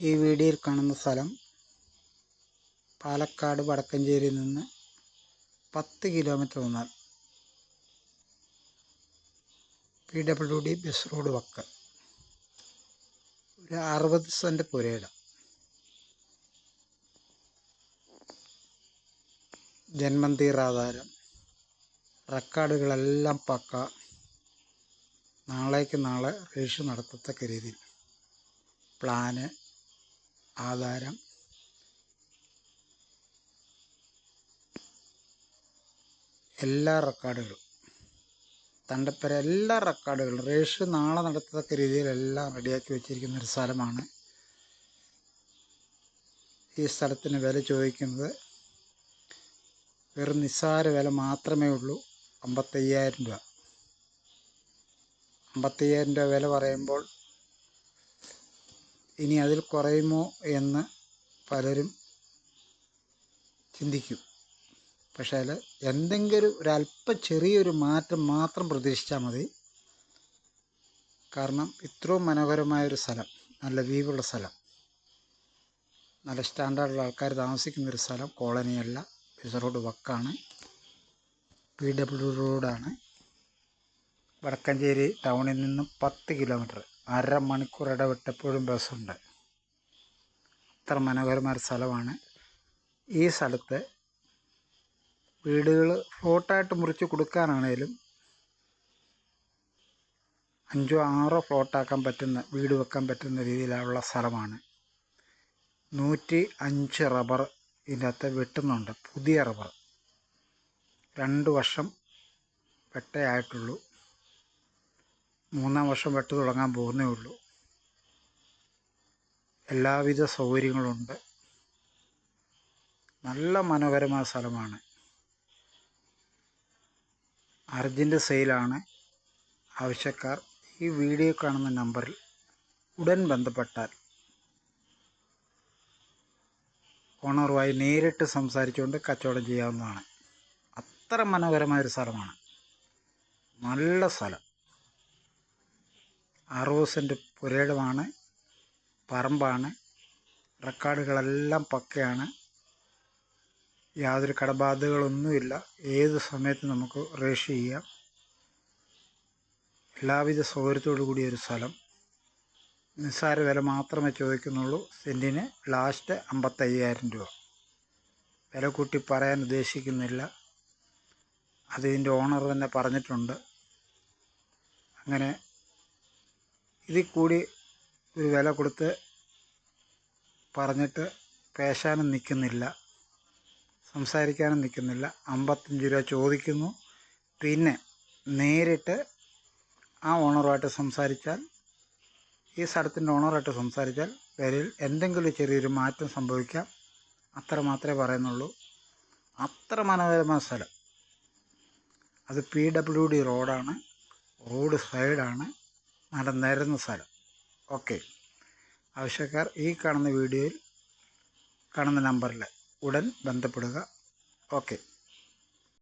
ഈ വീഡിയോയിൽ കാണുന്ന സ്ഥലം പാലക്കാട് വടക്കഞ്ചേരിയിൽ നിന്ന് പത്ത് കിലോമീറ്റർ വന്നാൽ P W D bus road വക്ക. ഒരു അറുപത് സെന്റ് പുരയിടം. ജന്മന്തീർ ആധാരം. റെക്കോർഡുകളെല്ലാം പക്ക. നാളേക്ക് നാളെ രജിസ്റ്റർ നടത്തത്തക്ക രീതിയിൽ. പ്ലാന്. ആധാരം. എല്ലാ റെക്കോർഡുകളും. തണ്ടപ്പര എല്ലാ റെക്കോർഡുകളും. റേഷ് നാളെ നടത്തത്തക്ക രീതിയിൽ എല്ലാം റെഡിയാക്കി വെച്ചിരിക്കുന്ന ഒരു സ്ഥലമാണ്. ഈ സ്ഥലത്തിന് വില ചോദിക്കുന്നത് വെറും നിസ്സാര വില മാത്രമേ ഉള്ളൂ. അമ്പത്തയ്യായിരം രൂപ. അമ്പത്തയ്യായിരം രൂപ വില പറയുമ്പോൾ ഇനി അതിൽ കുറയുമോ എന്ന് പലരും ചിന്തിക്കും. പക്ഷേ അതിൽ എന്തെങ്കിലും ഒരല്പം ചെറിയൊരു മാറ്റം മാത്രം പ്രതീക്ഷിച്ചാൽ മതി. കാരണം ഇത്രയും മനോഹരമായൊരു സ്ഥലം നല്ല വീവുള്ള സ്ഥലം നല്ല സ്റ്റാൻഡേർഡുള്ള ആൾക്കാർ താമസിക്കുന്നൊരു സ്ഥലം കോളനിയല്ല റോഡ് വക്കാണ് പി ഡബ്ല്യു റോഡാണ്. വടക്കഞ്ചേരി ടൗണിൽ നിന്നും പത്ത് കിലോമീറ്റർ. അരമണിക്കൂർ ഇടവിട്ടപ്പോഴും ബസ്സുണ്ട്. അത്ര മനോഹരമായ സ്ഥലമാണ്. ഈ സ്ഥലത്ത് വീടുകൾ ഫ്ലോട്ടായിട്ട് മുറിച്ച് കൊടുക്കാനാണേലും അഞ്ചോ ആറോ ഫ്ലോട്ടാക്കാൻ പറ്റുന്ന വീട് വെക്കാൻ പറ്റുന്ന രീതിയിലുള്ള സ്ഥലമാണ്. നൂറ്റി അഞ്ച് റബ്ബർ ഇതിനകത്ത് വെട്ടുന്നുണ്ട്. പുതിയ റബ്ബർ. രണ്ട് വർഷം വെട്ടയായിട്ടുള്ളൂ. മൂന്നാം വർഷം വെട്ട് തുടങ്ങാൻ പോകുന്നേ ഉള്ളൂ. എല്ലാവിധ സൗകര്യങ്ങളുണ്ട്. നല്ല മനോഹരമായ സ്ഥലമാണ്. അർജന്റ് സെയിലാണ് ആവശ്യക്കാർ ഈ വീഡിയോ കാണുന്ന നമ്പറിൽ ഉടൻ ബന്ധപ്പെട്ടാൽ ഓണറുമായി നേരിട്ട് സംസാരിച്ചുകൊണ്ട് കച്ചവടം ചെയ്യാവുന്നതാണ്. അത്ര മനോഹരമായൊരു സ്ഥലമാണ്. നല്ല സ്ഥലം. അറുപത് സെന്റ് പുരയിടമാണ് പറമ്പാണ് റെക്കോർഡുകളെല്ലാം പക്കയാണ്. യാതൊരു കടബാധ്യതകളൊന്നുമില്ല. ഏത് സമയത്തും നമുക്ക് രജിസ്റ്റർ ചെയ്യാം. എല്ലാവിധ സൗകര്യത്തോടു കൂടിയ ഒരു സ്ഥലം. നിസ്സാര വില മാത്രമേ ചോദിക്കുന്നുള്ളൂ. സെന്റിന് ലാസ്റ്റ് അമ്പത്തയ്യായിരം രൂപ. വില കൂട്ടി പറയാൻ ഉദ്ദേശിക്കുന്നില്ല. അതിന്റെ ഓണർ തന്നെ പറഞ്ഞിട്ടുണ്ട്. അങ്ങനെ ഇതിൽ കൂടി ഒരു വില കൊടുത്ത് പറഞ്ഞിട്ട് പേശാനും നിൽക്കുന്നില്ല. സംസാരിക്കാനും നിൽക്കുന്നില്ല. അമ്പത്തഞ്ച് രൂപ ചോദിക്കുന്നു. പിന്നെ നേരിട്ട് ആ ഓണറുമായിട്ട് സംസാരിച്ചാൽ ഈ സ്ഥലത്തിന്റെ ഓണറായിട്ട് സംസാരിച്ചാൽ വിലയിൽ എന്തെങ്കിലും ചെറിയൊരു മാറ്റം സംഭവിക്കാം. അത്ര മാത്രമേ പറയുന്നുള്ളൂ. അത്ര മനോഹരമായ സ്ഥലം. അത് പി ഡബ്ല്യു ഡി റോഡാണ്. റോഡ് സൈഡാണ്. നല്ല നിരന്ന സ്ഥലം. ഓക്കെ. ആവശ്യക്കാർ ഈ കാണുന്ന വീഡിയോയിൽ കാണുന്ന നമ്പറിൽ ഉടൻ ബന്ധപ്പെടുക. ഓക്കെ.